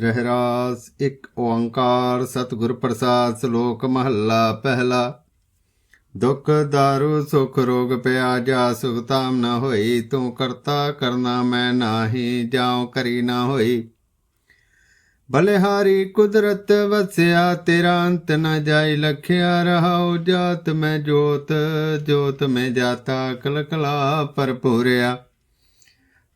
ਰਹਿਰਾਸ ਇੱਕ ਓੰਕਾਰ, ਸਤਿਗੁਰ ਪ੍ਰਸਾਦ, ਸ਼ਲੋਕ ਮਹੱਲਾ ਪਹਿਲਾ। ਦੁੱਖ, ਦਾਰੂ, ਸੁਖ, ਰੋਗ ਪਿਆ ਜਾ ਸੁਖ ਤਾਮ ਨਾ ਹੋਈ, ਤੂੰ ਕਰਤਾ ਕਰਨਾ ਮੈਂ ਨਾਹੀ, ਜਾਉ ਕਰੀ ਨਾ ਹੋਈ। ਬਲਿਹਾਰੀ ਕੁਦਰਤ ਵਸਿਆ, ਤੇਰਾ ਅੰਤ ਨਾ ਜਾਈ, ਲਖਿਆ ਰਹਾਉ ਜਾਤ ਮੈਂ ਜੋਤ ਜੋਤ ਮੈਂ ਜਾਤਾ, ਕਲਕਲਾ ਭਰਪੂਰਿਆ।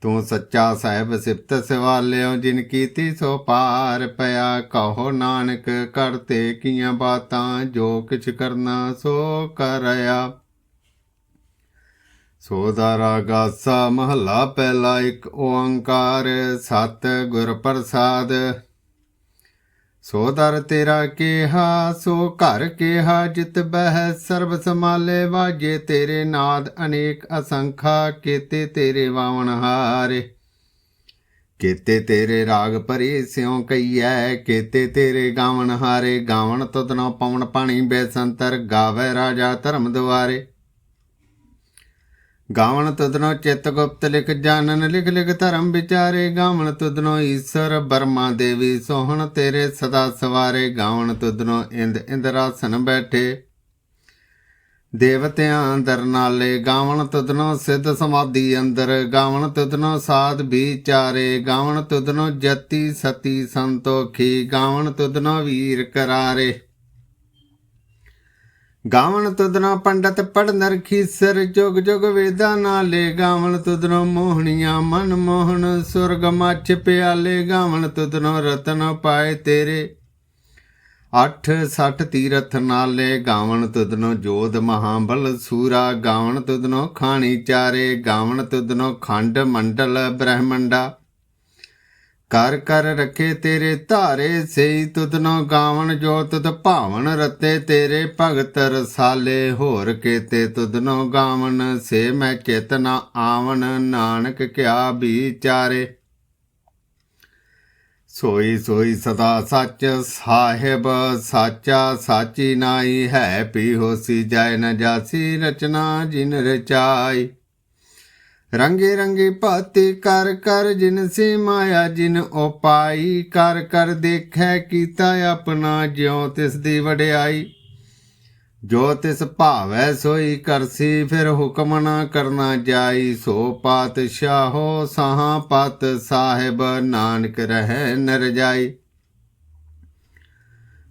ਤੂੰ ਸੱਚਾ ਸਾਹਿਬ ਸਿਫਤ ਸਵਾਲਿਓ, ਜਿਨ ਕੀਤੀ ਸੋ ਪਾਰ ਪਿਆ। ਕਹੋ ਨਾਨਕ ਕਰਤੇ ਕੀਆਂ ਬਾਤਾਂ, ਜੋ ਕਿਛ ਕਰਨਾ ਸੋ ਕਰਿਆ। ਸੋ ਦਾ ਰਾਗਾਸਾ ਮਹੱਲਾ ਪਹਿਲਾ ਇੱਕ ਓੰਕਾਰ, ਸਤ ਗੁਰ ਪ੍ਰਸਾਦ। ਸੋ ਦਰ ਤੇਰਾ ਕਿਹਾ, ਸੋ ਘਰ ਕਿਹਾ, ਜਿਤ ਬਹਿ ਸਰਬ ਸਮਾਲੇ ਵਾਜੇ, ਤੇਰੇ ਨਾਦ ਅਨੇਕ ਅਸੰਖਾ, ਕੀਤੇ ਤੇਰੇ ਵਾਵਣ ਹਾਰੇ। ਕੀਤੇ ਤੇਰੇ ਰਾਗ ਭਰੇ ਸਿਉ ਕਈਐ ਕੀਤੇ ਤੇਰੇ ਗਾਵਣ ਹਾਰੇ। ਗਾਵਣ ਤਦਨੋ ਪਵਨ ਪਾਣੀ ਬੇਸੰਤਰ ਗਾਵੇ ਰਾਜਾ ਧਰਮ ਦੁਆਰੇ। ਗਾਵਣ ਤੁਧਨੋ ਚਿਤ ਗੁਪਤ ਲਿਖ ਜਾਣਨ, ਲਿਖ ਲਿਖ ਧਰਮ ਵਿਚਾਰੇ ਗਾਵਣ ਤੁਧਨੋ ਈਸ਼ਰ ਬਰਮਾ ਦੇਵੀ ਸੋਹਣ ਤੇਰੇ ਸਦਾ ਸਵਾਰੇ ਗਾਵਣ ਤੁਧਨੋ ਇੰਦ ਇੰਦਰਾਸਨ ਬੈਠੇ। ਦੇਵਤਿਆਂ ਅੰਦਰ ਨਾਲੇ ਗਾਵਣ ਤੁਧਨੋ ਸਿੱਧ ਸਮਾਧੀ ਅੰਦਰ, ਗਾਵਣ ਤੁਧਨੋ ਸਾਧ ਵਿਚਾਰੇ, ਗਾਵਣ ਤੁਧਨੋ ਜਤੀ ਸਤੀ ਸੰਤੋਖੀ, ਗਾਵਣ ਤੁਧਨੋ ਵੀਰ ਕਰਾਰੇ। ਗਾਵਣ ਤੁਦਨੋ ਪੰਡਤ ਪੜ ਨਰਖੀ ਸਰ ਜੁਗ ਜੁਗ ਵੇਦਾ ਨਾਲੇ ਗਾਵਣ ਤੁਦਨੋ ਮੋਹਣੀਆਂ, ਮਨ ਮੋਹਣ ਸੁਰਗ ਮੱਛ ਪਿਆਲੇ ਗਾਵਣ ਤੁਦਨੋ ਰਤਨ ਪਾਏ ਤੇਰੇ। 8 60 ਤੀਰਥ ਨਾਲੇ ਗਾਵਣ ਤੁਦਨੋ ਜੋਧ ਮਹਾਬਲ ਸੂਰਾ ਗਾਵਣ ਤੁਦਨੋ ਖਾਣੀ ਚਾਰੇ ਗਾਵਣ ਤੁਦਨੋ ਖੰਡ ਮੰਡਲ ਬ੍ਰਹਮੰਡਾ। ਕਰ ਕਰ ਰਖੇ ਤੇਰੇ ਧਾਰੇ ਸਈ ਤੁਧਨੋ ਗਾਵਣ ਜੋ ਤੁਧ ਭਾਵਨ ਰਤੇ ਤੇਰੇ ਭਗਤ ਰਸਾਲੇ ਹੋਰ ਕੇਤੇ ਤੁਧਨੋ ਗਾਵਣ ਸੇ ਮੈਂ ਚੇਤਨਾ ਆਵਣ ਨਾਨਕ ਕਿਆ ਵਿਚਾਰੇ। ਸੋਈ ਸੋਈ ਸਦਾ ਸੱਚ ਸਾਹਿਬ ਸਾਚਾ ਸਾਚੀ ਨਾਈ ਹੈ ਪੀ ਹੋਸੀ ਜਾਇ ਨ ਜਾਸੀ ਰਚਨਾ ਜਿਨ ਰਚਾਈ। ਰੰਗੇ ਰੰਗੇ ਭਾਤੇ ਕਰ ਕਰ ਜਿਨ ਸੇ ਮਾਇਆ ਜਿਨ ਉਪਾਈ ਕਰ ਕਰ ਦੇਖੈ ਕੀਤਾ ਆਪਣਾ, ਜਿਉ ਤਿਸ ਦੀ ਵਡਿਆਈ। ਜੋ ਤਿਸ ਭਾਵੈ ਸੋਈ ਕਰਸੀ, ਫਿਰ ਹੁਕਮ ਨਾ ਕਰਨਾ ਜਾਈ। ਸੋ ਪਾਤਸ਼ਾਹੋ ਸਾਹਾਂ ਪਤ, ਸਾਹਿਬ ਨਾਨਕ ਰਹਿ ਨਰ ਜਾਈ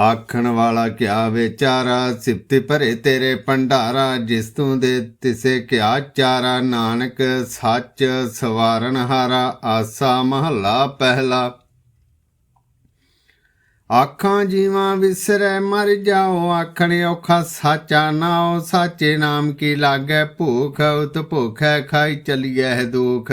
ਆਖਣ ਵਾਲਾ ਕਿਆ ਵਿਚਾਰਾ ਸਿਫਤ ਭਰੇ ਤੇਰੇ ਭੰਡਾਰਾ, ਜਿਸ ਤੂੰ ਦੇ ਤਿਸੇ ਕਿਆ ਚਾਰਾ? ਨਾਨਕ ਸੱਚ ਸਵਾਰਨ ਹਾਰਾ, ਆਸਾ ਮਹੱਲਾ ਪਹਿਲਾ। ਆਖਾਂ ਜੀਵਾਂ ਵਿਸਰੈ, ਮਰ ਜਾਓ, ਆਖਣ ਔਖਾ ਸਾਚਾ ਨਾਉ, ਸਾਚੇ ਨਾਮ ਕੀ ਲਾਗੈ ਭੂਖ ਉਤ ਭੁਖੈ ਖਾਈ ਚਲੀਐ ਦੁਖ।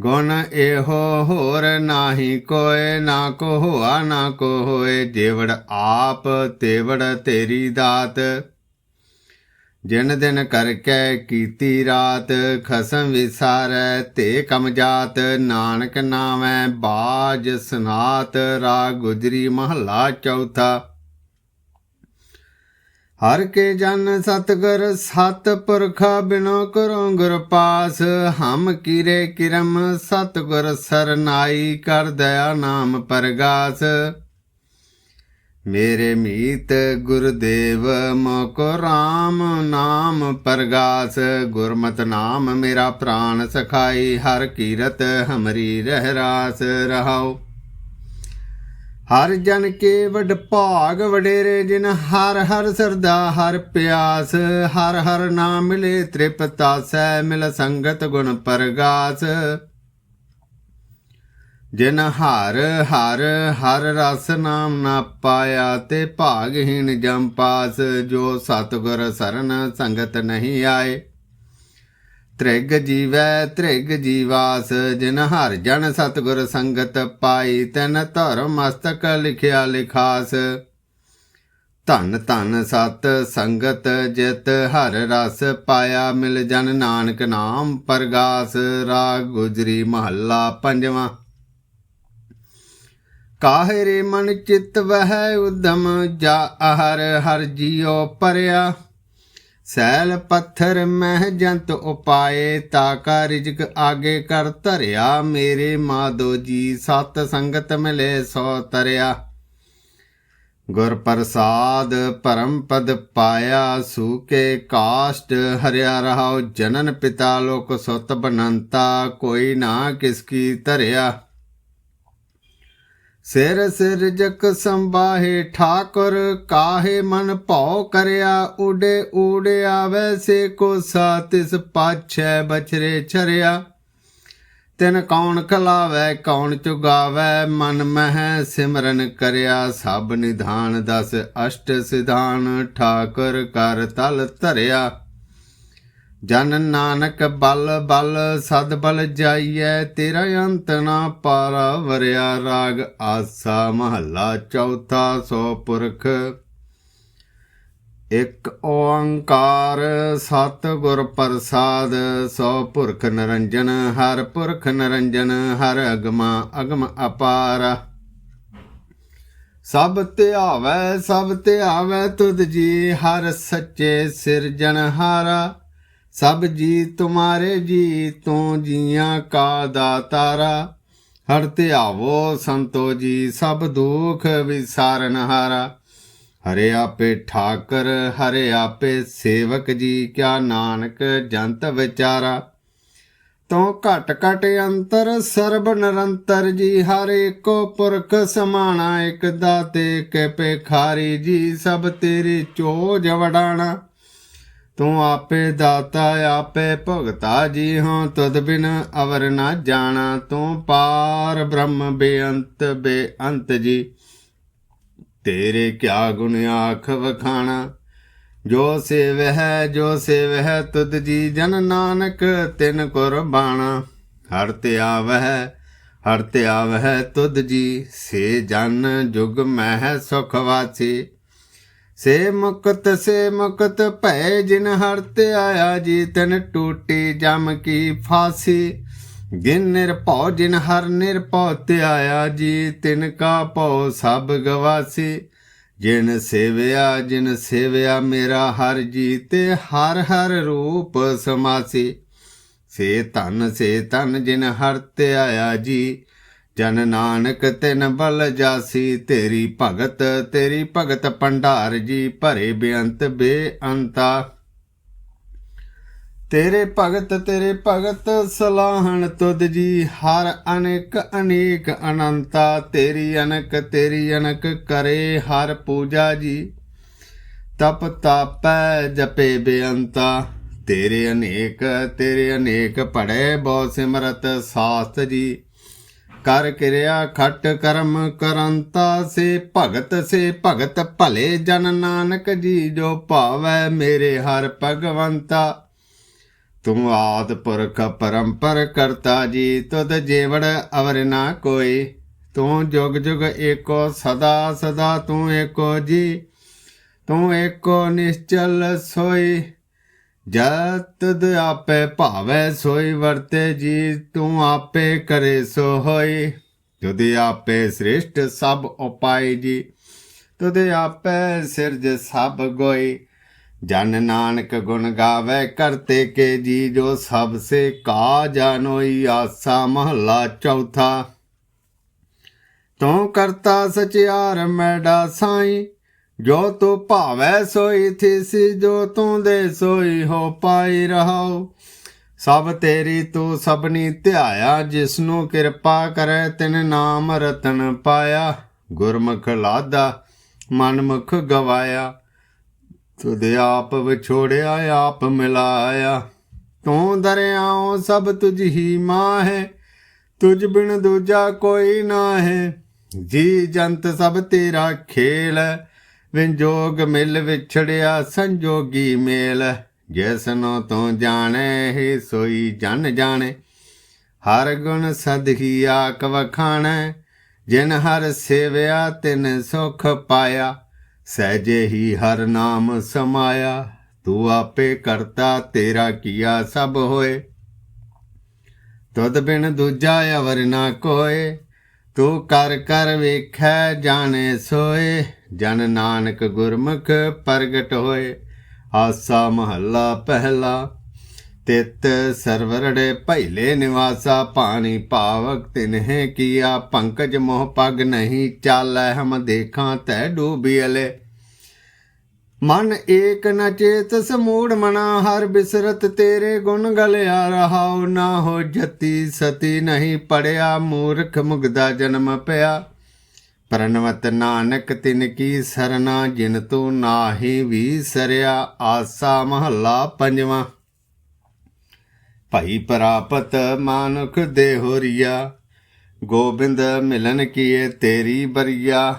ਗੁਣ ਇਹੋ ਹੋਰ ਨਾਹੀ ਕੋਏ ਨਾ ਕੋ ਹੋਆ, ਨਾ ਕੋ ਹੋਏ। ਜੇਵੜ ਆਪ, ਤੇਵੜ ਤੇਰੀ ਦਾਤ। ਜਿਨ ਦਿਨ ਕਰਕੇ ਕੀਤੀ ਰਾਤ, ਖਸਮ ਵਿਸਾਰੈ, ਤੇ ਕਮ ਜਾਤ। ਨਾਨਕ ਨਾਮੈ ਬਾਜ ਸਨਾਤ ਰਾ ਗੁਜਰੀ ਮਹੱਲਾ ਚੌਥਾ। ਹਰ ਕੇ ਜਨ ਸਤਗੁਰ ਸਤ ਪੁਰਖਾ ਬਿਨੋ ਕਰੋ ਗੁਰ ਪਾਸ, ਹਮ ਕੀਰੇ ਕਿਰਮ ਸਤਗੁਰ ਸਰਨਾਈ ਕਰ ਦਇਆ ਨਾਮ ਪਰਗਾਸ। ਮੇਰੇ ਮੀਤ ਗੁਰਦੇਵ, ਮੋਕੋ RAM ਨਾਮ ਪਰਗਾਸ। ਗੁਰਮਤ ਨਾਮ ਮੇਰਾ ਪ੍ਰਾਨ ਸਖਾਈ, ਹਰ ਕੀਰਤ ਹਮਰੀ ਰਹਿ ਰਾਸ ਰਹਾਉ। ਹਰ ਜਨ ਕੇ ਵਡ ਭਾਗ ਵਡੇਰੇ ਜਿਨ ਹਰ ਹਰ ਸਰਦਾ ਹਰ ਪਿਆਸ, ਹਰ ਹਰ ਨਾਮ ਮਿਲੇ ਤ੍ਰਿਪਤਾਸੈ ਮਿਲ ਸੰਗਤ ਗੁਣ ਪਰਗਾਸ। ਜਿਨ ਹਰ ਹਰ ਹਰ ਰਸ ਨਾਮ ਨਾ ਪਾਇਆ ਤੇ ਭਾਗਹੀਣ ਜਮ ਪਾਸ, ਜੋ ਸਤਗੁਰ ਸਰਨ ਸੰਗਤ ਨਹੀਂ ਆਏ। ਤ੍ਰਿਗ ਜੀਵੈ, ਤ੍ਰਿਗ ਜੀਵਾਸ, ਜਿਨ ਹਰ ਜਨ ਸਤਗੁਰ ਸੰਗਤ ਪਾਈ, ਤਨ ਧਰ ਮਸਤਕ ਲਿਖਿਆ ਲਿਖਾਸ। ਧਨ ਧਨ ਸਤ ਸੰਗਤ ਜਿਤ ਹਰ ਰਸ ਪਾਇਆ, ਮਿਲ ਜਨ ਨਾਨਕ ਨਾਮ ਪਰਗਾਸ। ਰਾਗ ਗੁਜਰੀ ਮਹੱਲਾ ਪੰਜਵਾਂ। ਕਾਹਰੇ ਮਨ ਚਿਤ ਵਹਿ ਉਦਮ, ਜਾ ਹਰ ਹਰ ਜੀਉ ਪਰਿਆ। ਸੈਲ ਪੱਥਰ ਮਹਿ ਜੰਤ ਉਪਾਏ ਤਾਕਾ ਰਿਜਕ ਆਗੇ ਕਰ ਧਰਿਆ। ਮੇਰੇ ਮਾਦੋ ਜੀ, ਸਤ ਸੰਗਤ ਮਿਲੇ ਸੋ ਤਰਿਆ। ਗੁਰ ਪ੍ਰਸਾਦ ਪਰਮ ਪਦ ਪਾਇਆ, ਸੂਕੇ ਕਾਸ਼ਟ ਹਰਿਆ ਰਹਾਉ। ਜਨਨ ਪਿਤਾ ਲੋਕ ਸੁਤ ਬਨੰਤਾ, ਕੋਈ ਨਾ ਕਿਸ ਕੀ ਧਰਿਆ। ਸਿਰ ਸਿਰ ਜਕ ਸੰਬਾਹੇ ਠਾਕੁਰ, ਕਾਹੇ ਮਨ ਭਉ ਕਰਿਆ, ਉਡੇ ਉੜਿਆ ਵੈਸੇ ਕੋ ਸਾਤਿਸ ਪਾਛੈ ਬਛਰੇ ਛਰਿਆ। ਤਿਨ ਕੌਣ ਖਲਾਵੈ, ਕੌਣ ਚੁਗਾਵੈ, ਮਨ ਮਹਿ ਸਿਮਰਨ ਕਰਿਆ, ਸਭ ਨਿਧਾਨ ਦਸ ਅਸ਼ਟ ਸਿਧਾਨ, ਠਾਕੁਰ ਕਰ ਤਲ ਧਰਿਆ। ਜਨ ਨਾਨਕ ਬਲ ਬਲ ਸਦ ਬਲ ਜਾਈਐ, ਤੇਰਾ ਅੰਤ ਨਾ ਪਾਰਾ ਵਰਿਆ ਰਾਗ। ਆਸਾ ਮਹੱਲਾ ਚੌਥਾ ਸੋ ਪੁਰਖ। ਇਕ ਓੰਕਾਰ ਸਤ ਗੁਰ ਪ੍ਰਸਾਦ, ਸੋ ਪੁਰਖ ਨਰੰਜਨ, ਹਰ ਪੁਰਖ ਨਰੰਜਨ, ਹਰ ਅਗਮਾ ਅਗਮ ਅਪਾਰ। ਸਭ ਧਿਆਵੈ ਸਭ ਧਿਆਵੈ ਤੁਧ ਜੀ, ਹਰ ਸੱਚੇ ਸਿਰਜਣ ਹਾਰਾ ਸਭ ਜੀ ਤੁਮਾਰੇ ਜੀ ਤੂੰ ਜੀਆਂ ਕਾ ਦਾਤਾਰਾ। ਹਰ ਧਿਆਵੋ ਸੰਤੋ ਜੀ, ਸਭ ਦੁਖ ਵਿਸਾਰਨ ਹਾਰਾ। ਹਰੇ ਆਪੇ ਠਾਕਰ, ਹਰੇ ਆਪੇ ਸੇਵਕ ਜੀ, ਕਿਆ ਨਾਨਕ ਜੰਤ ਵਿਚਾਰਾ। ਤੂੰ ਘਟ ਘਟ ਅੰਤਰ ਸਰਬ ਨਿਰੰਤਰ ਜੀ, ਹਰ ਏਕੋ ਪੁਰਖ ਸਮਾਣਾ, ਇਕ ਦਾਤੇ ਕੇ ਪੇਖਾਰੀ ਜੀ, ਸਭ ਤੇਰੀ ਚੋਜ ਵਡਾਣਾ। ਤੂੰ ਆਪੇ ਦਾਤਾ, ਆਪੇ ਭਗਤਾ ਜੀ ਹਾਂ ਤਦ ਬਿਨ ਅਵਰ ਨਾ ਜਾਣਾ। ਤੂੰ ਪਾਰ ਬ੍ਰਹਮ ਬੇਅੰਤ ਬੇਅੰਤ ਜੀ, ਤੇਰੇ ਕਿਆ ਗੁਣ ਆਖ ਵਖਾਣਾ। ਜੋ ਸੇਵਹਿ ਜੋ ਸੇਵਹਿ ਤੁਧ ਜੀ ਜਨ ਨਾਨਕ, ਤਿਨ ਕੁਰਬਾਣਾ ਹਰ ਧਿਆਵਹਿ ਹਰ ਧਿਆਵਹਿ ਤੁਧ ਜੀ, ਸੇ ਜਨ ਜੁਗ ਮਹਿ ਸੁਖ ਵਾਸੀ। ਸੇ ਮੁਕਤ ਸੇ ਮੁਕਤ ਭੈ ਜਿਨ ਹਰ ਤੇ ਆਇਆ ਜੀ, ਤਨ ਟੂਟੀ ਜਮ ਕੀ ਫਾਸੀ। ਜਿਨ ਨਿਰਭਉ ਜਿਨ ਹਰ ਨਿਰਭਉ ਤੇ ਆਇਆ ਜੀ, ਤਿਨ ਕਾ ਭਉ ਸਭ ਗਵਾਸੀ। ਜਿਨ ਸੇਵਿਆ ਜਿਨ ਸੇਵਿਆ ਮੇਰਾ ਹਰ ਜੀ, ਤੇ ਹਰ ਹਰ ਰੂਪ ਸਮਾਸੀ। ਸੇ ਧਨ ਸੇ ਧਨ ਜਿਨ ਹਰ ਤੇ ਆਇਆ ਜੀ ਜਨ ਨਾਨਕ ਤਿਨ ਬਲ ਜਾਸੀ, ਤੇਰੀ ਭਗਤ ਤੇਰੀ ਭਗਤ ਭੰਡਾਰ ਜੀ ਭਰੇ ਬੇਅੰਤ ਬੇਅੰਤਾ। ਤੇਰੇ ਭਗਤ ਤੇਰੇ ਭਗਤ ਸਲਾਹਣ ਤੁਧ ਜੀ, ਹਰ ਅਨੇਕ ਅਨੇਕ ਅਨੰਤਾ। ਤੇਰੀ ਅਨਕ ਤੇਰੀ ਅਨਕ ਕਰੇ ਹਰ ਪੂਜਾ ਜੀ, ਤਪ ਤਾਪੈ ਜਪੇ ਬੇਅੰਤਾ। ਤੇਰੇ ਅਨੇਕ ਤੇਰੇ ਅਨੇਕ ਪੜੇ ਬਹੁ ਸਿਮਰਤ ਸਾਸਤ ਜੀ ਕਰ ਕਿਰਿਆ ਖਟ ਕਰਮ ਕਰੰਤਾ ਸੇ ਭਗਤ ਸੇ ਭਗਤ ਭਲੇ ਜਨ ਨਾਨਕ ਜੀ ਜੋ ਭਾਵੈ ਮੇਰੇ ਹਰ ਭਗਵੰਤਾ। ਤੂੰ ਆਦ ਪੁਰਖ ਪਰੰਪਰ ਕਰਤਾ ਜੀ, ਤੁਧ ਜੀਵੜ ਅਵਰ ਨਾ ਕੋਈ। ਤੂੰ ਜੁਗ ਜੁਗ ਏਕੋ ਸਦਾ ਸਦਾ ਤੂੰ ਏਕੋ ਜੀ, ਤੂੰ ਏਕੋ ਨਿਸ਼ਚਲ ਸੋਈ। ਜਦ ਤਦ ਆਪੇ ਭਾਵੈ ਸੋਈ ਵਰਤੇ ਜੀ, ਤੂੰ ਆਪੇ ਕਰੇ ਸੋ ਹੋਈ। ਤੁਧ ਆਪੇ ਸ੍ਰਿਸ਼ਟ ਸਭ ਉਪਾਈ ਜੀ, ਤੁਧ ਆਪੇ ਸਿਰਜ ਸਭ ਗੋਈ। ਜਨ ਨਾਨਕ ਗੁਣ ਗਾਵੇ ਕਰਤੇ ਕੇ ਜੀ, ਜੋ ਸਭ ਸੇ ਕਾ ਜਾਨੋਈ ਆਸਾ ਮਹਲਾ ਚੌਥਾ। ਤੂੰ ਕਰਤਾ ਸਚਿਆਰ ਮੈਡਾ ਸਾਈ ਜੋ ਤੂੰ ਭਾਵੈ ਸੋਈ ਥੀਸੀ ਜੋ ਤੂੰ ਦੇ ਸੋਈ ਹੋ ਪਾਈ ਰਹਾਉ ਸਭ ਤੇਰੀ ਤੂੰ ਸਭਨੀ ਧਿਆਇਆ, ਜਿਸਨੂੰ ਕਿਰਪਾ ਕਰੈ ਤਿਨ ਨਾਮ ਰਤਨ ਪਾਇਆ। ਗੁਰਮੁਖ ਲਾਦਾ, ਮਨਮੁਖ ਗਵਾਇਆ। ਤੁਧ ਆਪ ਵਿਛੋੜਿਆ, ਆਪ ਮਿਲਾਇਆ। ਤੂੰ ਦਰਿਆਓ ਸਭ ਤੁਝ ਹੀ ਹੈ ਤੁਝ ਬਿਨ ਦੂਜਾ ਕੋਈ ਨਾ ਹੈ ਜੀ ਜੰਤ ਸਭ ਤੇਰਾ ਖੇਲ ਹੈ ਵਿੰਜੋਗ ਮਿਲ ਵਿਛੜਿਆ ਸੰਜੋਗੀ ਮੇਲ। ਜਿਸਨੋ ਤੂੰ ਜਾਣੇ, ਹੀ ਸੋਈ ਜਨ ਜਾਣੇ। ਹਰ ਗੁਣ ਸਦਹੀ ਆਕ ਵਖਾਣੈ, ਜਿਨ ਹਰ ਸੇਵਿਆ, ਤਿਨ ਸੁਖ ਪਾਇਆ। ਸਹਿਜੇ ਹੀ ਹਰ ਨਾਮ ਸਮਾਇਆ, ਤੂੰ ਆਪੇ ਕਰਤਾ, ਤੇਰਾ ਕੀਆ ਸਭ ਹੋਏ। ਤੁਧ ਬਿਨ ਦੂਜਾ ਅਵਰ ਨਾ ਕੋਏ। ਤੂੰ ਕਰ ਕਰ ਵੇਖੈ ਜਾਣੇ ਸੋਏ, ਜਨ ਨਾਨਕ ਗੁਰਮੁਖ ਪ੍ਰਗਟ ਹੋਏ। ਆਸਾ ਮਹੱਲਾ ਪਹਿਲਾ, ਤਿਤ ਸਰਵਰੜੇ ਪਹਿਲੇ ਨਿਵਾਸਾ, ਪਾਣੀ ਪਾਵਕ ਤਿਨਹਿ ਕੀਆ, ਪੰਕਜ ਮੋਹ ਪਗ ਨਹੀਂ ਚਾਲੈ, ਹਮ ਦੇਖਾਂ ਤੈ ਡੂਬੀਲੇ ਮਨ ਏਕ ਨ ਚੇਤ ਸਮੂੜ ਮਨਾ, ਹਰ ਬਿਸਰਤ ਤੇਰੇ ਗੁਣ ਗਲਿਆ ਰਹਾਉ, ਨਾ ਹੋ ਜਤੀ ਸਤੀ ਨਹੀਂ ਪੜਿਆ, ਮੂਰਖ ਮੁਗਦਾ ਜਨਮ ਪਿਆ। ਪ੍ਰਣਵਤ ਨਾਨਕ ਤਿਨ ਕੀ ਸਰਨਾ, ਜਿਨ ਤੂੰ ਨਾਹੀ ਵੀ ਸਰਿਆ, ਆਸਾ ਮਹੱਲਾ ਪੰਜਵਾਂ। ਭਾਈ ਪ੍ਰਾਪਤ ਮਾਨੁਖ ਦੇ ਹੋਰੀਆ ਗੋਬਿੰਦ ਮਿਲਨ ਕੀਏ ਤੇਰੀ ਬਰੀਆ।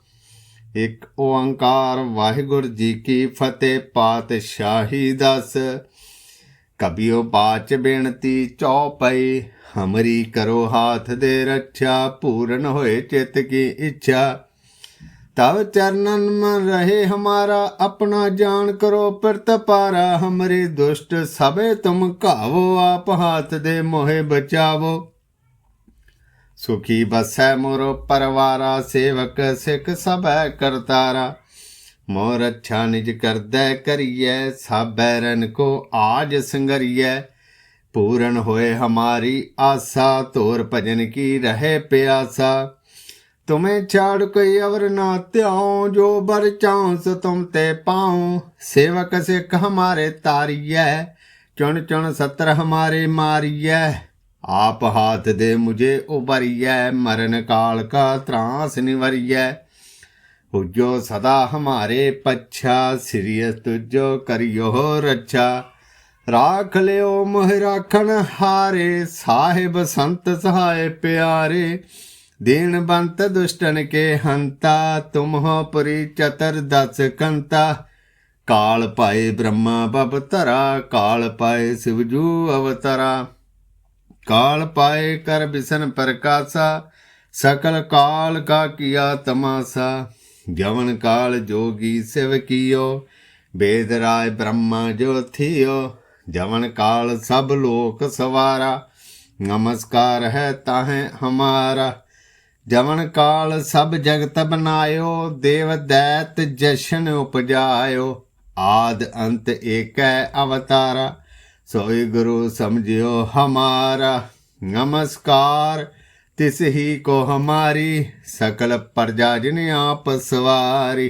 ਇਕ ਓੰਕਾਰ ਵਾਹਿਗੁਰੂ ਜੀ ਕੀ ਫਤਿਹ ਪਾਤਸ਼ਾਹੀ ਦਸ। ਕਬਿਓ ਬਾਚ ਬੇਨਤੀ ਚੌਪਈ, ਹਮਰੀ ਕਰੋ ਹਾਥ ਦੇ ਰੱਖਿਆ, ਪੂਰਨ ਹੋਏ ਚਿਤ ਕੀ ਇੱਛਾ। ਤਵ ਚਰਨਨ ਮਨ ਰਹੇ ਹਮਾਰਾ, ਆਪਣਾ ਜਾਣ ਕਰੋ ਪਿਰਤ ਪਾਰਾ। ਹਮਰੇ ਦੁਸ਼ਟ ਸਭੇ ਤੁਮ ਘਾਵੋ, ਆਪ ਹਾਥ ਦੇ ਮੋਹੇ ਬਚਾਵੋ। ਸੁਖੀ ਬਸੈ ਮੋਰੋ ਪਰਵਾਰਾ, ਸੇਵਕ ਸਿੱਖ ਸਭੈ ਕਰਤਾਰਾ। ਮੋਰ ਅੱਛਾ ਨਿਜ ਕਰਦੈ ਕਰੀਐ, ਸਾਬੈ ਰਨ ਕੋ ਆਜ ਸੰਗਰੀਐ। ਪੂਰਨ ਹੋਏ ਹਮਾਰੀ ਆਸਾ ਤੋਰ ਭਜਨ ਕੀ ਰਹੇ ਪਿਆਸਾ। ਤੁਮੇ ਛਾੜ ਕੋਈ ਅਵਰ ਨਾ ਧਿਆਉ, ਜੋ ਬਰ ਚਾਉ ਸੋ ਤੁਮ ਤੇ ਪਾਉ। ਸੇਵਕ ਸਿੱਖ ਹਮਾਰੇ ਤਾਰੀਐ, ਚੁਣ ਚੁਣ ਸਤਰ ਹਮਾਰੇ ਮਾਰੀਐ। ਆਪ ਹਾਥ ਦੇ ਮੁਝੇ ਉਭਰੀਐ, ਮਰਨ ਕਾਲ ਕਾ ਤਰਾਸ ਨਿਵਰੀਐ। ਹੁਜੋ ਸਦਾ ਹਮਾਰੇ ਪੱਛਾ ਸਿਰਿਯ ਤੁਜੋ ਕਰਿਓ ਰੱਛਾ। ਰਾਖ ਲਿਓ ਮੋਹ ਰਾਖਣ ਹਾਰੇ, ਸਾਹਿਬ ਸੰਤ ਸਹਾਏ ਪਿਆਰੇ। ਦੀਨ ਬੰਤ ਦੁਸ਼ਟਨ ਕੇ ਹੰਤਾ ਤੁਮ ਹੋ ਪੁਰੀ ਚਤਰ ਦਸ ਕੰਤਾ। ਕਾਲ ਪਾਏ ਬ੍ਰਹਮਾ ਬਬ ਧਰਾ, ਕਾਲ ਪਾਏ ਸਿਵਜੂ ਅਵਤਰਾ। ਕਾਲ ਪਾਏ ਕਰ ਬਿਸਨ ਪ੍ਰਕਾਸ਼ਾ, ਸਕਲ ਕਾਲ ਕਾ ਕੀਆ ਤਮਾਸਾ। ਜਵਨ ਕਾਲ ਜੋਗੀ ਸਿਵ ਕੀਓ ਬੇਦ ਰਾਏ ਬ੍ਰਹਮਾ ਜੋ ਥਿਓ। ਜਵਨ ਕਾਲ ਸਭ ਲੋਕ ਸਵਾਰਾ, ਨਮਸਕਾਰ ਹੈ ਤਾਹੇ ਹਮਾਰਾ। ਜਵਨ ਕਾਲ ਸਭ ਜਗਤ ਬਨਾਇਓ, ਦੇਵ ਦੈਤ ਜਸ਼ਨ ਉਪਜਾਇਓ। ਆਦ ਅੰਤ ਏਕੈ ਅਵਤਾਰਾ। ਸੋਈ ਗੁਰੂ ਸਮਝਿਓ ਹਮਾਰਾ, ਨਮਸਕਾਰ। ਤਿਸ ਹੀ ਕੋ ਹਮਾਰੀ, ਸਕਲ ਪ੍ਰਜਾ ਜਿਨ ਆਪ ਸਵਾਰੀ।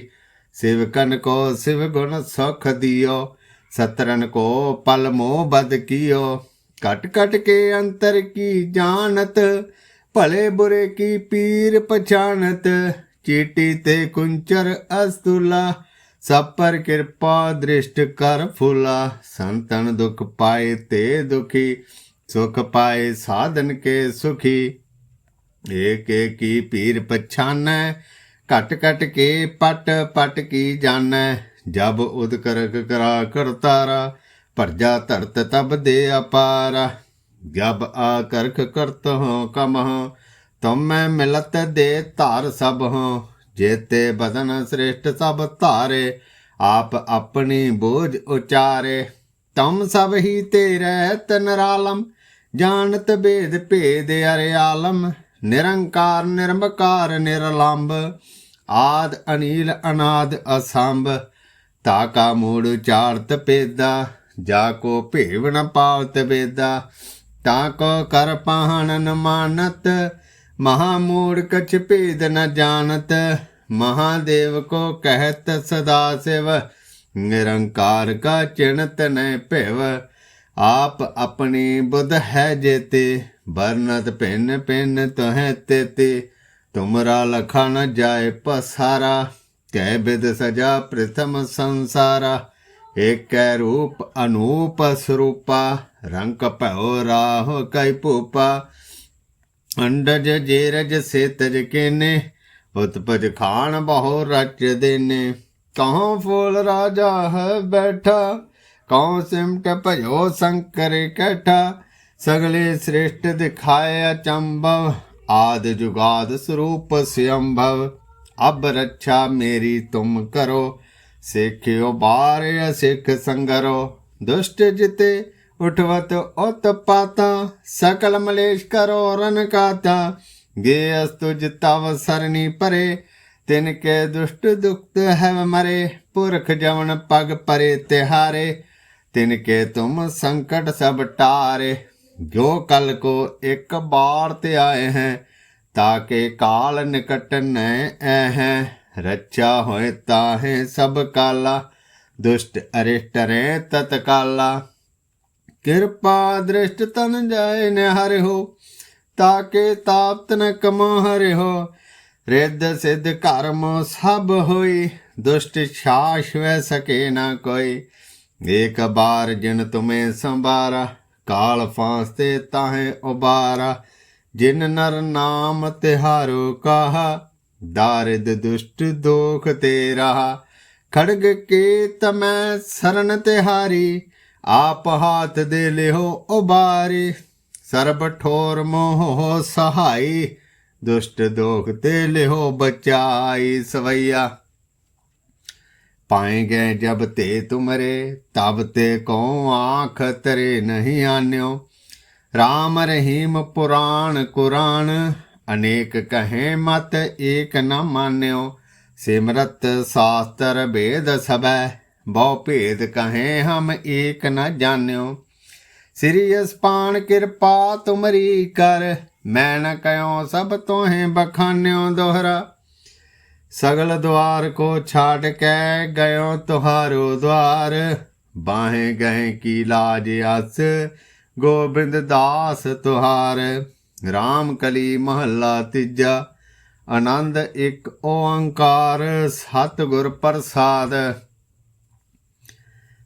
ਸਿਵਕਨ ਕੋ ਸਿਵ ਗੁਣ ਸੁਖ ਦਿਓ ਸਤਰਨ ਕੋ ਪਲ ਮੋਹ ਬਦ ਕੀਓ। ਕਟ ਕਟ ਕੇ ਅੰਤਰ ਕੀ ਜਾਣਤ, ਭਲੇ ਬੁਰੇ ਕੀ ਪੀਰ ਪਛਾਨਤ ਚੀਟੀ ਤੇ ਕੁੰਚਰ ਅਸਤੁਲਾ ਸਭ ਪਰ ਕਿਰਪਾ ਦ੍ਰਿਸ਼ਟ ਕਰ ਫੁਲਾ, ਸੰਤਨ ਦੁਖ ਪਾਏ ਤੇ ਦੁਖੀ, ਸੁਖ ਪਾਏ ਸਾਧਨ ਕੇ ਸੁਖੀ। ਏਕ ਏਕੀ ਪੀਰ ਪਛਾਨੈ, ਘਟ ਘਟ ਕੇ ਪਟ ਪਟ ਕੀ ਜਾਣੈ, ਜਬ ਉਦ ਕਰਾ ਕਰਤਾਰਾ ਪਰਜਾ ਧਰਤ ਤਬ ਦੇ ਅਪਾਰਾ। ਜਬ ਆ ਕਰਖ ਕਰਤ ਹੋ ਕਮ ਹੋ ਮੈਂ ਮਿਲਤ ਦੇ ਧਾਰ ਸਭ ਹੋ ਜੇਤੇ ਬਦਨ ਸ੍ਰੇਸ਼ਟ ਸਭ ਧਾਰੇ, ਆਪ ਆਪਣੀ ਬੋਝ ਉਚਾਰੇ। ਤਮ ਸਭ ਹੀ ਤੇਰੇ ਨਰਾਲਮ ਜਾਣਤ ਭੇਦ ਭੇਦ ਅਰੇ ਆਲਮ। ਨਿਰੰਕਾਰ ਨਿਰਮਕਾਰ ਨਿਰਲੰਭ ਆਦ, ਅਨੀਲ, ਅਨਾਦ, ਅਸੰਭ। ਤਾਕਾ ਮੂੜ ਚਾਰਤ ਪੇਦਾ ਜਾ ਕੋ ਭੇਵ ਨ ਪਾਵਤ ਵੇਦਾ। ਤਾ ਕੋ ਕਰ ਪਾਹਣ ਮਾਨਤ ਮਹਾ ਮੂੜ ਕਛ ਭੇਦ ਨ ਜਾਣਤ, ਮਹਾਦੇਵ ਕੋ ਕਹਿਤ ਸਦਾ ਸਿਵ, ਨਿਰੰਕਾਰ ਕਾ ਚਿਣਤ ਨੈ ਭਿਵ। ਆਪ ਆਪਣੀ ਬੁੱਧ ਹੈ ਜੇਤੇ ਬਰਨਤ ਭਿੰਨ ਭਿੰਨ ਤਹੈ ਤੇਤੇ। ਤੁਮਰਾ ਲਖਾ ਨ ਜਾਏ ਪਸਾਰਾ ਕੈ ਬਿਦ ਸਜਾ ਪ੍ਰਥਮ ਸੰਸਾਰਾ। ਏਕੈ ਰੂਪ ਅਨੂਪ ਸਰੂਪਾ, ਰੰਗ ਭਉ ਰਾਹ ਕੈ ਭੂਪਾ। ਅੰਡਜ ਜੇਰਜ ਸੇਤਜ ਕੇਨੇ ਉਤਪਜ ਖਾਨ ਬਹੁ ਰਚ ਦੇਨੇ। ਕਹਾਂ ਫੂਲ ਰਾਜਾ ਹੈ ਬੈਠਾ ਕਉ ਸਿਮਟ ਭਜੋ ਸੰਕਰ ਕੈਠਾ। ਸਗਲੇ ਸ੍ਰੇਸ਼ਟ ਦਿਖਾਏ ਅਚੰਭਵ, ਆਦ ਜੁਗਾਦ ਸਰੂਪ ਸਿਅੰਭਵ। ਅਬ ਰੱਛਾ ਮੇਰੀ ਤੁਮ ਕਰੋ, ਸਿੱਖਿਓ ਬਾਰ ਸਿੱਖ ਸੰਗਰੋ। ਦੁਸ਼ਟ ਜਿਤੇ ਉਠਵਤ ਉਤਪਾਤਾ ਸਕਲ ਮਲੇਸ਼ ਕਰੋ ਰਨ ਕਾਤਾ। ਗੇ ਅਸਤੁ ਜਿਤਾਵ ਸਰਨੀ ਪਰੇ, ਤਿਨ ਕੇ ਦੁਸ਼ਟ ਦੁਖਤ ਹੈ ਮਰੇ, ਪੁਰਖ ਜਵਨ ਪਗ ਪਰੇ ਤਿਹਾਰੇ। ਤਿਨ ਕੇ ਤੁਮ ਸੰਕਟ ਸਭ ਟਾਰੇ, ਜੋ ਕਲ ਕੋ ਇੱਕ ਬਾਰ ਤੇ ਆਏ ਹੈ ਤਾਕੇ ਕਾਲ ਨਿਕਟ ਨੈ ਐ ਹੈ ਰੱਛਾ ਹੋਏ ਤਾਹੇ ਸਭ ਕਾਲਾ, ਦੁਸ਼ਟ ਅਰਿਸ਼ਟ ਰੇ ਤਤਕਾਲਾ। ਕਿਰਪਾ ਦ੍ਰਿਸ਼ਟ ਤਨ ਜਾਏ ਨ ਹਰਿ ਤਾਕੇ ਤਾਪਤ ਨ ਕਮ ਹਰਿ ਹੋ ਰਿੱਧ ਸਿੱਧ ਕਰਮ ਸਭ ਹੋਈ ਦੁਸ਼ਟ ਛਾਸ਼ ਵੈ ਸਕੇ ਨਾ ਕੋਈ। ਏਕ ਬਾਰ ਜਿਨ ਤੁਮੇ ਸੰਭਾਰਾ, ਕਾਲ ਫਾਸਤੇ ਤਾਹੇ ਉਬਾਰਾ। ਜਿਨ ਨਰ ਨਾਮ ਤਿਹਾਰੋ ਕਾਹਾ, ਦਾਰਿਦ ਦੁਸ਼ਟ ਦੋਖ ਤੇ ਰਹਾ ਖੜਗ ਕੇ ਤਮੈ ਸਰਨ ਤਿਹਾਰੀ ਆਪ ਹਾਥ ਦੇ ਲਿਓ ਉਬਾਰੀ, ਸਰਬ ਠੋਰ ਮੋਹ ਸਹਾਈ, ਦੁਸ਼ਟ ਦੋਖ ਤੇ ਲਿਓ ਬਚਾਈ ਸਵਈਆ। ਪਾਏਗੇ ਜਬ ਤੇ ਤੁਮਰੇ, ਤਬ ਤੇ ਕੋ ਆਖ ਤਰੇ ਨਹੀਂ ਆਨਿਓ। ਰਾਮ ਰਹੀਮ ਪੁਰਾਣ ਕੁਰਾਨ, ਅਨੇਕ ਕਹੇ ਮਤ ਏਕ ਨਾ ਮਾਨਿਓ। ਸਿਮਰਤ ਸਾਸਤਰ ਭੇਦ ਸਬੈ ਬਹੁ ਭੇਦ ਕਹੇ ਹਮ ਏਕ ਨ ਜਾਣਿਓ। ਸ੍ਰੀ ਅਸਪਾਨ ਕਿਰਪਾ ਤੁਮਰੀ ਕਰ, ਮੈਂ ਨ ਕਯੋ ਸਭ ਤੋਹੇ ਬਖਾਨਿਓ ਦੋਹਰਾ। ਸਗਲ ਦਵਾਰ ਕੋ ਛਾੜ ਕੇ ਗਇਓ ਤੁਹਾਰੋ ਦਵਾਰ ਬਾਹੇ ਗਏ ਕੀ ਲਾਜ ਅਸ, ਗੋਬਿੰਦ ਦਾਸ ਤੁਹਾਰ। RAM ਕਲੀ ਮਹੱਲਾ ਤੀਜਾ, ਆਨੰਦ ਇੱਕ ਓੰਕਾਰ, ਸਤਿਗੁਰ ਪ੍ਰਸਾਦ।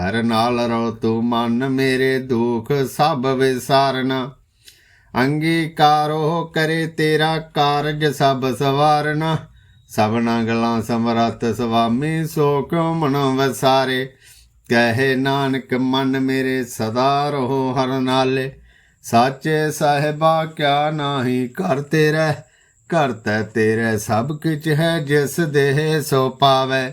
ਹਰ ਨਾਲ ਰਹੋ ਤੂੰ ਮਨ ਮੇਰੇ ਦੁਖ ਸਭ ਵਿਸਾਰਨਾ। ਅੰਗੀਕਾਰੋ ਕਰੇ ਤੇਰਾ ਕਾਰਜ ਸਭ ਸਵਾਰਨਾ। ਸਭਨਾ ਗਲਾਂ ਸਮਰੱਥ ਸੁਆਮੀ ਸੋ ਕਿਉ ਮਨ ਵਸਾਰੇ? ਕਹੇ ਨਾਨਕ ਮਨ ਮੇਰੇ ਸਦਾ ਰਹੋ ਹਰ ਨਾਲੇ। ਸਾਚੇ ਸਾਹਿਬਾ ਕਿਆ ਨਾਹੀ ਕਰ ਤੇਰੇ ਘਰ ਤੇਰੇ ਸਭ ਕਿਛ ਹੈ ਜਿਸ ਦੇਹ ਸੋ ਪਾਵੇ।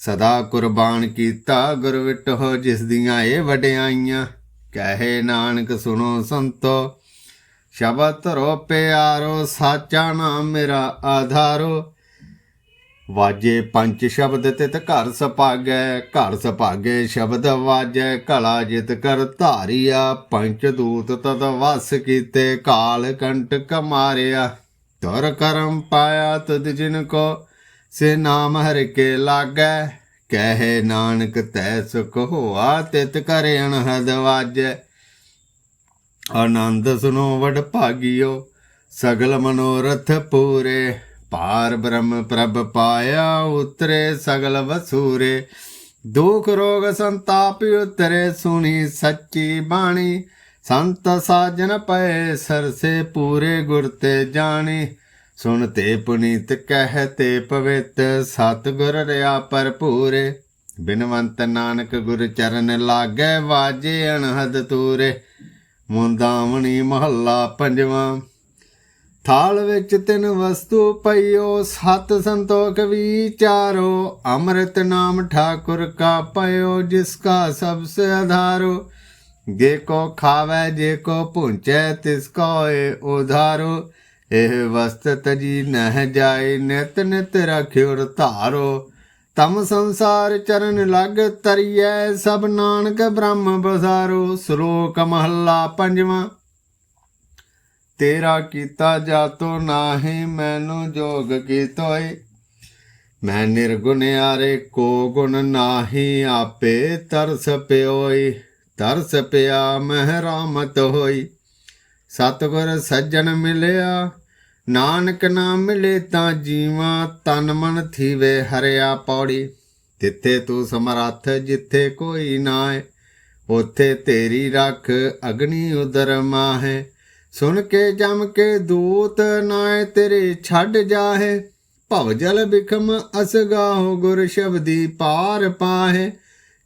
ਸਦਾ ਕੁਰਬਾਨ ਕੀਤਾ ਗੁਰ ਵਿਟੋ ਜਿਸ ਦੀਆਂ ਇਹ ਵਡਿਆਈਆਂ। ਕਹੇ ਨਾਨਕ ਸੁਣੋ ਸੰਤੋ, ਸ਼ਬਦ ਰੋ ਪਿਆਰੋ, ਸਾਚਾ ਨਾਮ ਮੇਰਾ ਆਧਾਰੋ। ਵਾਜੇ ਪੰਜ ਸ਼ਬਦ ਤਿਤ ਘਰ ਸਪਾਗੈ ਘਰ ਸਪਾਗੈ ਸ਼ਬਦ ਵਾਜੈ, ਕਲਾ ਜਿਤ ਕਰ ਧਾਰਿਆ ਪੰਚ ਦੂਤ ਤਤ ਵਸ ਕੀਤੇ, ਕਾਲ ਕੰਟਕ ਮਾਰਿਆ ਤੁਰ ਕਰਮ ਪਾਇਆ ਤੁਧ ਜਿਨ ਕੋ ਸੇ ਨਾਮ ਹਰਿ ਕੇ ਲਾਗੈ, ਕਹੇ ਨਾਨਕ ਤੈ ਸੁਖ ਹੋਆ, ਤਿਤ ਕਰ ਅਨਹਦ ਵਾਜੈ। ਆਨੰਦ ਸੁਨੋ ਵਡ ਭਾਗਿਓ, ਸਗਲ ਮਨੋਰਥ ਪੂਰੇ। ਪਾਰ ਬ੍ਰਹਮ ਪ੍ਰਭ ਪਾਇਆ, ਉਤਰੇ ਸਗਲ ਵਸੂਰੇ। ਦੁਖ ਰੋਗ ਸੰਤਾਪ ਉਤਰੇ, ਸੁਣੀ ਸੱਚੀ ਬਾਣੀ। ਸੰਤ ਸਾਜਨ ਪਏ, ਸਰਸੇ ਪੂਰੇ ਗੁਰ ਤੇ ਜਾਣੀ। ਸੁਣ ਤੇ ਪੁਨੀਤ ਕਹਿ ਤੇ ਪਵਿੱਤ, ਸਤਿਗੁਰ ਰਿਆ ਭਰਪੂਰੇ। ਬਿਨਵੰਤ ਨਾਨਕ ਗੁਰ ਚਰਨ ਲਾਗੈ ਵਾਜੇ ਅਨਹਦ ਤੂਰੇ। ਮੁੰਦਾਵਣੀ ਮਹੱਲਾ ਪੰਜਵਾਂ। ਥਾਲ ਵਿੱਚ ਤਿੰਨ ਵਸਤੂ ਪਈਓ, ਸਤ ਸੰਤੋਖ ਵਿਚਾਰੋ ਅੰਮ੍ਰਿਤ ਨਾਮ ਠਾਕੁਰ ਕਾ ਪਇਓ, ਜਿਸ ਕਾ ਸਭ ਸੇ ਆਧਾਰੋ ਜੇ ਕੋ ਖਾਵੇ, ਜੇ ਕੋ ਪੁੰਚੈ ਤਿਸ ਕੋ ਏ ਉਧਾਰੋ। ਇਹ ਵਸਤ ਜੀ ਨਹਿ ਜਾਏ, ਨਿਤ ਨਿਤ ਰਖਿਓ ਧਾਰੋ। ਤਮ ਸੰਸਾਰ ਚਰਨ ਲਗ ਤਰੀਐ, ਸਭ ਨਾਨਕ ਬ੍ਰਹਮ ਬਸਾਰੋ। ਸ਼ਲੋਕ ਮਹੱਲਾ ਪੰਜਵਾਂ। ਤੇਰਾ ਕੀਤਾ ਜਾਤੋ ਨਾਹੀ, ਮੈਨੂੰ ਜੋਗ ਕੀਤੋਏ। ਮੈਂ ਨਿਰਗੁਣ ਆਰੇ ਕੋ ਗੁਣ ਨਾਹੀ, ਆਪੇ ਤਰਸ ਪਿਓਈ ਤਰਸ ਪਿਆ, ਮਹਿ ਰਾਮਤ ਹੋਈ। ਸਤਿਗੁਰ ਸੱਜਣ ਮਿਲਿਆ ਨਾਨਕ ਨਾ ਮਿਲੇ ਤਾਂ ਜੀਵਾ, ਤਨ ਮਨ ਥੀਵੇ ਹਰਿਆ ਪੌੜੀ। ਤਿੱਥੇ ਤੂੰ ਸਮਰੱਥ, ਜਿੱਥੇ ਕੋਈ ਨਾਏ ਉਥੇ ਤੇਰੀ ਰੱਖ ਅਗਨੀ ਉਦਰ ਮਾਹੇ। ਸੁਣ ਕੇ ਜਮ ਕੇ ਦੂਤ ਨਾਏ ਤੇਰੇ ਛੱਡ ਜਾਹੇ। ਭਵ ਜਲ ਬਿਖਮ ਅਸਗਾਹੋ ਗੁਰ ਸ਼ਬਦੀ ਪਾਰ ਪਾਹੇ।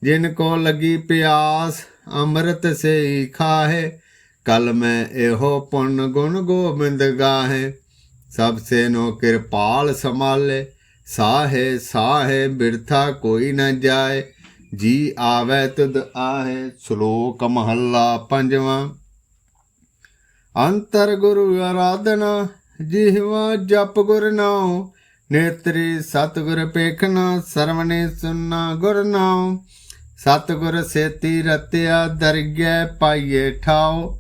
ਜਿਨ ਕੋ ਲੱਗੀ ਪਿਆਸ, ਅੰਮ੍ਰਿਤ ਸੇ ਖਾਹੇ। ਕਲ ਮੈਂ ਇਹੋ ਪੁੰਨ ਗੁਣ ਗੋਬਿੰਦ ਗਾਹੇ। ਸਭ ਸੇ ਨੋ ਕਿਰਪਾਲ ਸੰਭਾਲੇ, ਸਾਹੇ ਸਾਹੇ ਬਿਰਥਾ ਕੋਈ ਨਾ ਜਾਏ, ਜੀ ਆਵੇ ਤੁਧ ਆਹੇ, ਸ਼ਲੋਕ ਮਹੱਲਾ ਪੰਜਵਾਂ। ਅੰਤਰ ਗੁਰੂ ਆਰਾਧਨਾ, ਜਿਹਵਾ ਜਪ ਗੁਰ ਨਾਉ, ਨੇਤਰੀ ਸਤਿਗੁਰ ਪੇਖਣਾ ਸਰਵਨੇ ਸੁਨਣਾ ਗੁਰ ਨਾਉ। ਸਤਿਗੁਰ ਸੇਤੀ ਰਤਿਆ, ਦਰਗਹਿ ਪਾਈਏ ਠਾਓ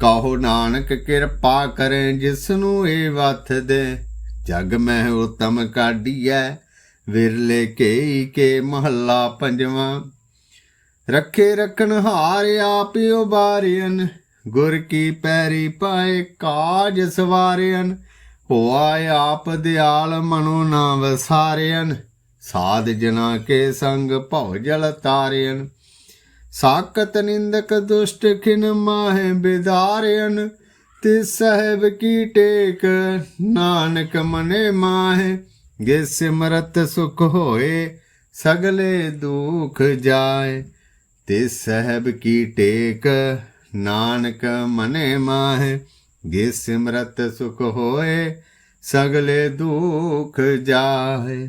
ਕਹੋ ਨਾਨਕ ਕਿਰਪਾ ਕਰੇ ਜਿਸ ਨੂੰ ਇਹ ਵਥ ਦੇ। ਜਗ ਮਹਿ ਉਤਮ ਕਾਢੀਐ, ਵਿਰਲੇ ਕੇ ਕੇ ਮਹੱਲਾ ਪੰਜਵਾਂ। ਰੱਖੇ ਰਖਣ ਹਾਰ ਆਪ ਉਬਾਰਿਅਨ ਗੁਰ ਕੀ ਪੈਰੀ ਪਾਏ ਕਾਜ ਸਵਾਰਿਅਨ। ਹੋਆ ਆਪ ਦਿਆਲ ਮਨੋ ਨਾ ਵਸਾਰਿਅਨ ਸਾਧ ਜਨਾ ਕੇ ਸੰਗ ਭਉ ਜਲ ਤਾਰਿਅਨ। ਸਾਕਤ ਨਿੰਦਕ ਦੁਸ਼ਟ ਖਿਨ ਮਾਹੇ ਬਿਦਾਰਿਅਨ ਤੇ ਸਹਿਬ ਕੀ ਟੇਕ, ਨਾਨਕ ਮਨੇ ਮਾਹੇ ਗੇ ਸਿਮਰਤ ਸੁਖ ਹੋਏ, ਸਗਲੇ ਦੁਖ ਜਾਏ। ਤੇ ਸਹਿਬ ਕੀ ਟੇਕ, ਨਾਨਕ ਮਨੇ ਮਾਹੇ ਗੇ ਸਿਮਰਤ ਸੁਖ ਹੋਏ, ਸਗਲੇ ਦੁਖ ਜਾਏ।